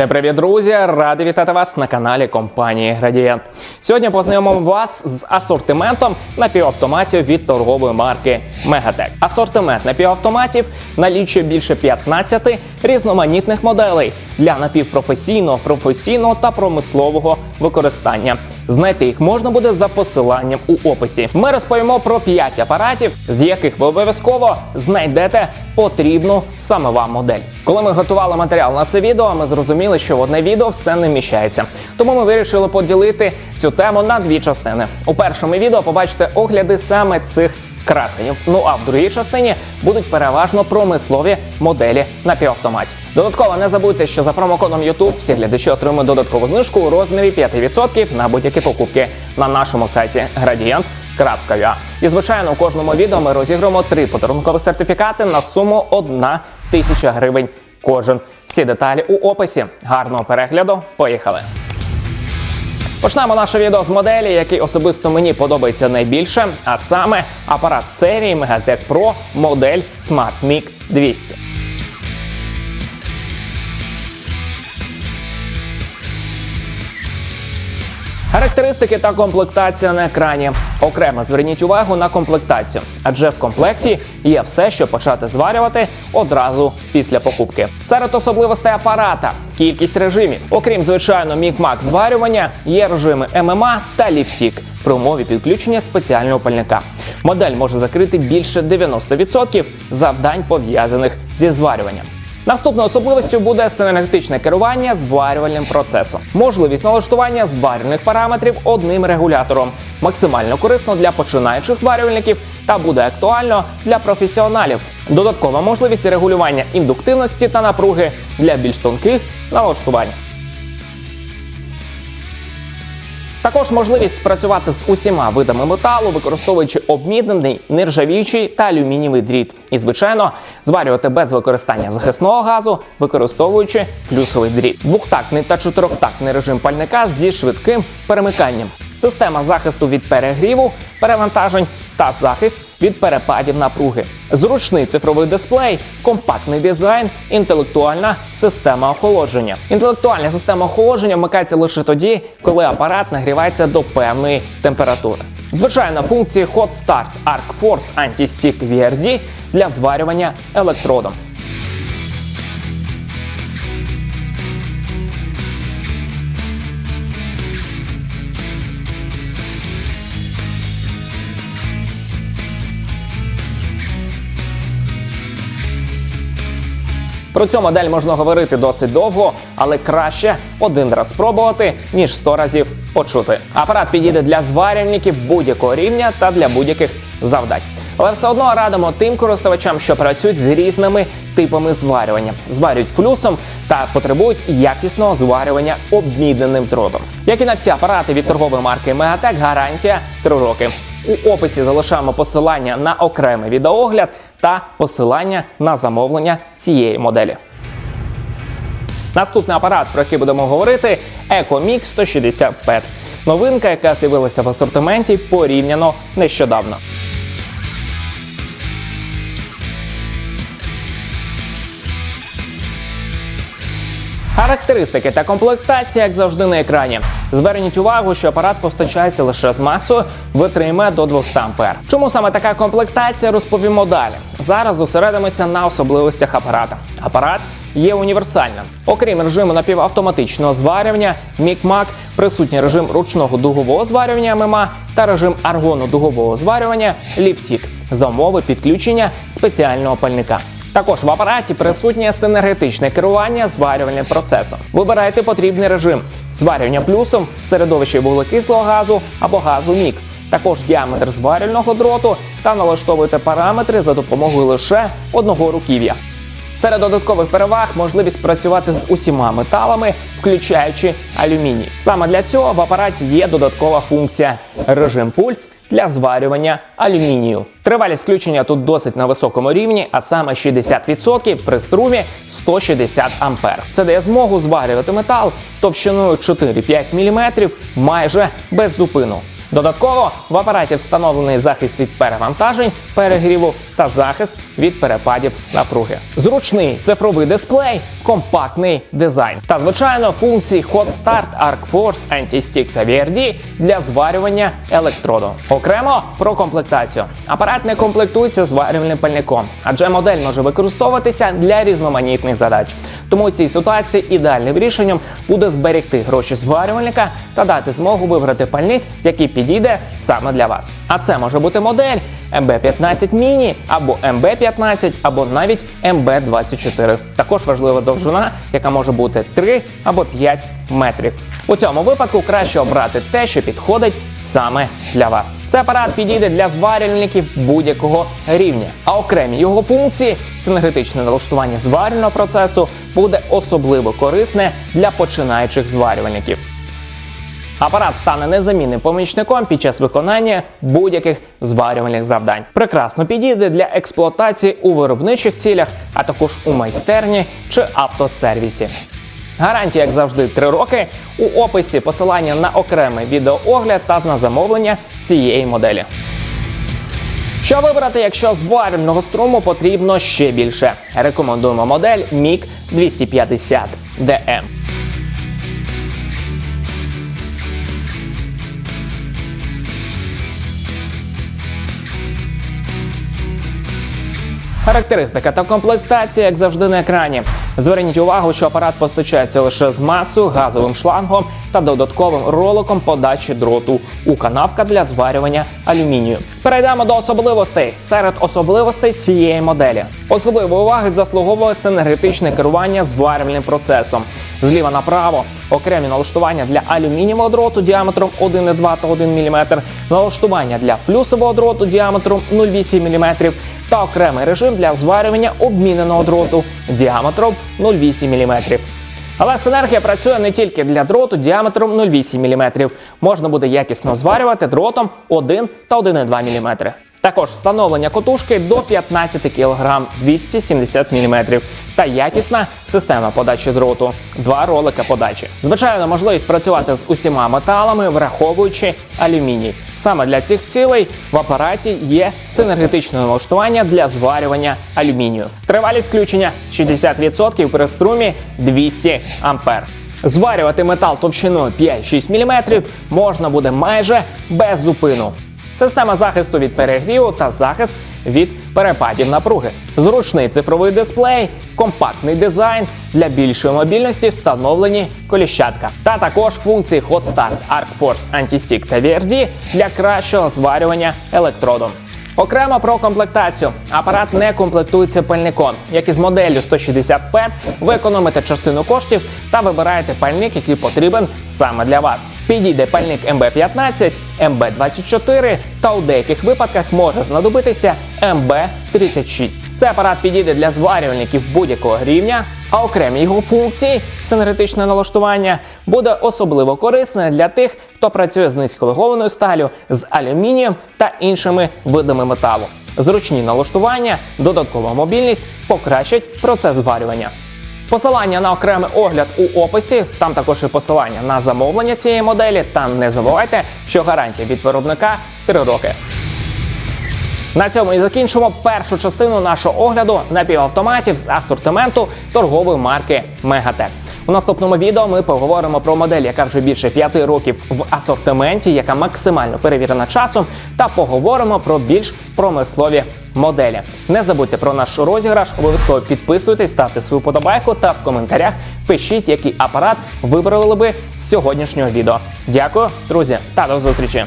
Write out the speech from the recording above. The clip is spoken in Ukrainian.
Всім привіт, друзі! Радий вітати вас на каналі компанії Градієнт. Сьогодні познайомимо вас з асортиментом напівавтоматів від торгової марки Мегатек. Асортимент напівавтоматів налічує більше 15 різноманітних моделей для напівпрофесійного, професійного та промислового використання. Знайти їх можна буде за посиланням у описі. Ми розповімо про 5 апаратів, з яких ви обов'язково знайдете потрібну саме вам модель. Коли ми готували матеріал на це відео, ми зрозуміли, що в одне відео все не вміщається. Тому ми вирішили поділити цю тему на дві частини. У першому відео побачите огляди саме цих красенів. Ну а в другій частині будуть переважно промислові моделі напівавтоматів. Додатково не забудьте, що за промокодом YouTube всі глядачі отримують додаткову знижку у розмірі 5% на будь-які покупки на нашому сайті Gradient.ua. І звичайно, у кожному відео ми розіграємо три подарункові сертифікати на суму 1 тисяча гривень кожен. Всі деталі у описі. Гарного перегляду. Поїхали! Почнемо наше відео з моделі, який особисто мені подобається найбільше, а саме апарат серії Megatech Pro модель Smart Mic 200. Характеристики та комплектація на екрані. Окремо зверніть увагу на комплектацію, адже в комплекті є все, щоб почати зварювати одразу після покупки. Серед особливостей апарата кількість режимів. Окрім звичайно мік-мак зварювання, є режими ММА та ліфтік при умові підключення спеціального пальника. Модель може закрити більше 90% завдань пов'язаних зі зварюванням. Наступною особливістю буде синергетичне керування зварювальним процесом. Можливість налаштування зварювальних параметрів одним регулятором. Максимально корисно для починаючих зварювальників та буде актуально для професіоналів. Додаткова можливість регулювання індуктивності та напруги для більш тонких налаштувань. Також можливість працювати з усіма видами металу, використовуючи обміднений нержавіючий та алюмінієвий дріт. І, звичайно, зварювати без використання захисного газу, використовуючи плюсовий дріт. Двохтактний та чотирьохтактний режим пальника зі швидким перемиканням. Система захисту від перегріву, перевантажень та захист від перепадів напруги. Зручний цифровий дисплей, компактний дизайн, інтелектуальна система охолодження. Інтелектуальна система охолодження вмикається лише тоді, коли апарат нагрівається до певної температури. Звичайно, функції Hot Start Arc Force Anti-Stick VRD для зварювання електродом. Про цю модель можна говорити досить довго, але краще один раз спробувати, ніж 100 разів почути. Апарат підійде для зварювальників будь-якого рівня та для будь-яких завдань. Але все одно радимо тим користувачам, що працюють з різними типами зварювання, зварюють флюсом та потребують якісного зварювання обміненим дротом. Як і на всі апарати від торгової марки Megatech, гарантія 3 роки. У описі залишаємо посилання на окремий відеоогляд та посилання на замовлення цієї моделі. Наступний апарат, про який будемо говорити, EcoMix 160 PET. Новинка, яка з'явилася в асортименті порівняно нещодавно. Характеристики та комплектація, як завжди, на екрані. Зверніть увагу, що апарат постачається лише з масою витримає до 200 А. Чому саме така комплектація, розповімо далі. Зараз зосередимося на особливостях апарата. Апарат є універсальним. Окрім режиму напівавтоматичного зварювання, мік-мак присутній режим ручного дугового зварювання ММА та режим аргону дугового зварювання ліфтік за умови підключення спеціального пальника. Також в апараті присутнє синергетичне керування зварювальним процесом. Вибирайте потрібний режим зварювання плюсом середовище вуглекислого газу або газу мікс. Також діаметр зварювального дроту та налаштовуйте параметри за допомогою лише одного руків'я. Серед додаткових переваг можливість працювати з усіма металами, включаючи алюміній. Саме для цього в апараті є додаткова функція режим пульс для зварювання алюмінію. Тривалість включення тут досить на високому рівні, а саме 60% при струмі 160 А. Це дає змогу зварювати метал товщиною 4-5 мм майже без зупину. Додатково в апараті встановлений захист від перевантажень, перегріву та захист від перепадів напруги. Зручний цифровий дисплей, компактний дизайн та звичайно функції Hot Start, Arc Force, Anti-Stick та VRD для зварювання електроду. Окремо про комплектацію. Апарат не комплектується зварювальним пальником, адже модель може використовуватися для різноманітних задач. Тому у цій ситуації ідеальним рішенням буде зберегти гроші зварювальника та дати змогу вибрати пальник, який підійде саме для вас. А це може бути модель MB15 Mini або MB15, або навіть MB24. Також важлива довжина, яка може бути 3 або 5 метрів. У цьому випадку краще обрати те, що підходить саме для вас. Цей апарат підійде для зварювальників будь-якого рівня, а окремі його функції, синергетичне налаштування зварювального процесу, буде особливо корисне для починаючих зварювальників. Апарат стане незамінним помічником під час виконання будь-яких зварювальних завдань. Прекрасно підійде для експлуатації у виробничих цілях, а також у майстерні чи автосервісі. Гарантія, як завжди, 3 роки. У описі посилання на окремий відеоогляд та на замовлення цієї моделі. Що вибрати, якщо зварювального струму потрібно ще більше? Рекомендуємо модель MiG 250 DM. Характеристика та комплектація, як завжди, на екрані. Зверніть увагу, що апарат постачається лише з масою, газовим шлангом та додатковим роликом подачі дроту у канавка для зварювання алюмінію. Перейдемо до особливостей. Серед особливостей цієї моделі. Особливої уваги заслуговує синергетичне керування зварювальним процесом. Зліва направо окремі налаштування для алюмінієвого дроту діаметром 1,2 та 1 мм, налаштування для флюсового дроту діаметром 0,8 мм та окремий режим для зварювання обміненого дроту діаметром 0,8 мм. Але синергія працює не тільки для дроту діаметром 0,8 мм. Можна буде якісно зварювати дротом 1 та 1,2 мм. Також встановлення котушки до 15 кг 270 мм та якісна система подачі дроту, два ролика подачі. Звичайно, можливість працювати з усіма металами, враховуючи алюміній. Саме для цих цілей в апараті є синергетичне налаштування для зварювання алюмінію. Тривалість включення 60% при струмі 200 А. Зварювати метал товщиною 5-6 мм можна буде майже без зупину. Система захисту від перегріву та захист від перепадів напруги. Зручний цифровий дисплей, компактний дизайн для більшої мобільності встановлені коліщатка. Та також функції Hot Start, Arc Force, Anti-Stick та VRD для кращого зварювання електродом. Окремо про комплектацію. Апарат не комплектується пальником. Як і з моделлю 160 p ви економите частину коштів та вибираєте пальник, який потрібен саме для вас. Підійде пальник МБ15, МБ24 та у деяких випадках може знадобитися МБ36. Цей апарат підійде для зварювальників будь-якого рівня, а окремі його функції, синергетичне налаштування, буде особливо корисне для тих, хто працює з низьколегованою сталю, з алюмінієм та іншими видами металу. Зручні налаштування, додаткова мобільність покращать процес зварювання. Посилання на окремий огляд у описі, там також і посилання на замовлення цієї моделі. Та не забувайте, що гарантія від виробника 3 роки. На цьому і закінчимо першу частину нашого огляду напівавтоматів з асортименту торгової марки Мегатек. У наступному відео ми поговоримо про модель, яка вже більше 5 років в асортименті, яка максимально перевірена часом, та поговоримо про більш промислові моделі. Не забудьте про наш розіграш, обов'язково підписуйтесь, ставте свою подобайку та в коментарях пишіть, який апарат вибрали би з сьогоднішнього відео. Дякую, друзі, та до зустрічі!